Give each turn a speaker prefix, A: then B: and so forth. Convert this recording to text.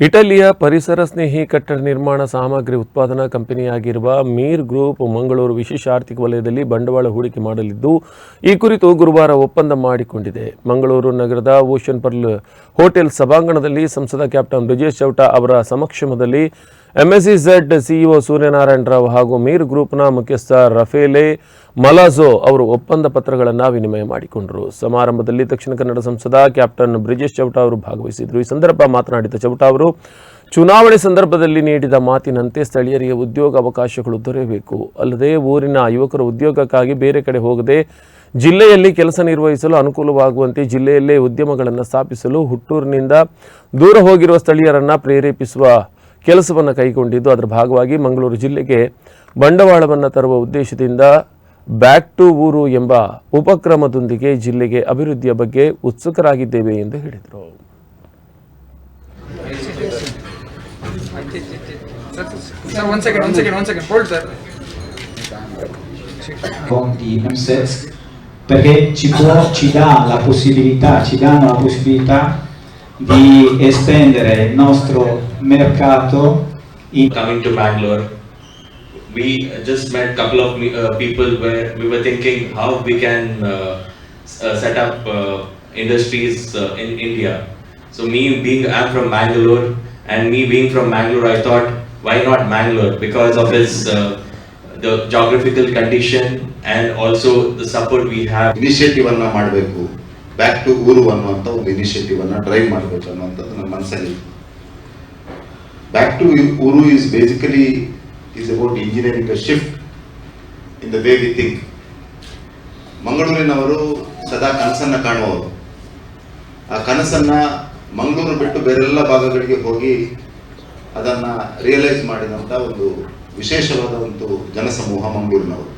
A: ಇಟಲಿಯ ಪರಿಸರ ಸ್ನೇಹಿ ಕಟ್ಟಡ ನಿರ್ಮಾಣ ಸಾಮಗ್ರಿ ಉತ್ಪಾದನಾ ಕಂಪನಿಯಾಗಿರುವ ಮೀರ್ ಗ್ರೂಪ್ ಮಂಗಳೂರು ವಿಶೇಷ ಆರ್ಥಿಕ ವಲಯದಲ್ಲಿ ಬಂಡವಾಳ ಹೂಡಿಕೆ ಮಾಡಲಿದ್ದು, ಈ ಕುರಿತು ಗುರುವಾರ ಒಪ್ಪಂದ ಮಾಡಿಕೊಂಡಿದೆ. ಮಂಗಳೂರು ನಗರದ ಓಷನ್ ಪರ್ಲ್ ಹೋಟೆಲ್ ಸಭಾಂಗಣದಲ್ಲಿ ಸಂಸದ ಕ್ಯಾಪ್ಟನ್ ಬ್ರಿಜೇಶ್ ಚೌಟ ಅವರ ಸಮಕ್ಷಮದಲ್ಲಿ ಎಂಎಸ್ಇಝೆಡ್ ಸಿಇಒ ಸೂರ್ಯನಾರಾಯಣ ರಾವ್ ಹಾಗೂ ಮೀರ್ ಗ್ರೂಪ್ನ ಮುಖ್ಯಸ್ಥ ರಫೇಲೆ ಮಲಾಜೋ ಅವರು ಒಪ್ಪಂದ ಪತ್ರಗಳನ್ನು ವಿನಿಮಯ ಮಾಡಿಕೊಂಡರು. ಸಮಾರಂಭದಲ್ಲಿ ದಕ್ಷಿಣ ಕನ್ನಡ ಸಂಸದ ಕ್ಯಾಪ್ಟನ್ ಬ್ರಿಜೇಶ್ ಚೌಟ ಅವರು ಭಾಗವಹಿಸಿದರು. ಈ ಸಂದರ್ಭ ಮಾತನಾಡಿದ ಚೌಟ ಅವರು, ಚುನಾವಣೆ ಸಂದರ್ಭದಲ್ಲಿ ನೀಡಿದ ಮಾತಿನಂತೆ ಸ್ಥಳೀಯರಿಗೆ ಉದ್ಯೋಗ ಅವಕಾಶಗಳು ದೊರೆಯಬೇಕು. ಅಲ್ಲದೆ ಊರಿನ ಯುವಕರು ಉದ್ಯೋಗಕ್ಕಾಗಿ ಬೇರೆ ಕಡೆ ಹೋಗದೆ ಜಿಲ್ಲೆಯಲ್ಲಿ ಕೆಲಸ ನಿರ್ವಹಿಸಲು ಅನುಕೂಲವಾಗುವಂತೆ ಜಿಲ್ಲೆಯಲ್ಲೇ ಉದ್ಯಮಗಳನ್ನು ಸ್ಥಾಪಿಸಲು ಹುಟ್ಟೂರಿನಿಂದ ದೂರ ಹೋಗಿರುವ ಸ್ಥಳೀಯರನ್ನು ಪ್ರೇರೇಪಿಸುವ ಕೆಲಸವನ್ನು ಕೈಗೊಂಡಿದ್ದು ಅದರ ಭಾಗವಾಗಿ ಮಂಗಳೂರು ಜಿಲ್ಲೆಗೆ ಬಂಡವಾಳವನ್ನು ತರುವ ಉದ್ದೇಶದಿಂದ ಬ್ಯಾಕ್ ಟು ಊರು ಎಂಬ ಉಪಕ್ರಮದೊಂದಿಗೆ ಜಿಲ್ಲೆಗೆ ಅಭಿವೃದ್ಧಿಯ ಬಗ್ಗೆ ಉತ್ಸುಕರಾಗಿದ್ದೇವೆ ಎಂದು ಹೇಳಿದರು.
B: Perché ci, può, ci dà la possibilità, ci possibilità di estendere il nostro mercato in
C: coming to Bangalore. We just met a couple of uh, people where we were thinking how we can uh, s- uh, set up uh, industries uh, in India. So me being I'm from Bangalore and me being from Bangalore, I thought why not Bangalore because of its uh, the geographical condition and also the support we have.
D: Initiative ಅನ್ನ ಮಾಡಬೇಕು back to ಊರು ಅನ್ನುವಂಥ ಒಂದು initiative ಅನ್ನ drive ಮಾಡಬೇಕು ಅನ್ನುವಂಥದ್ದು ನನ್ನ ಮನಸ್ಸಲ್ಲಿ ಬ್ಯಾಕ್ ಟು ಊರು is basically is about engineering shift in the way we think ಮಂಗಳೂರಿನವರು ಸದಾ ಕನಸನ್ನ ಕಾಣುವವರು. ಆ ಕನಸನ್ನ ಮಂಗಳೂರು ಬಿಟ್ಟು ಬೇರೆಲ್ಲ ಭಾಗಗಳಿಗೆ ಹೋಗಿ ಅದನ್ನ ರಿಯಲೈಸ್ ಮಾಡಿದಂಥ ಒಂದು ವಿಶೇಷವಾದ ಒಂದು ಜನಸಮೂಹ ಮಂಗಳೂರಿನವರು.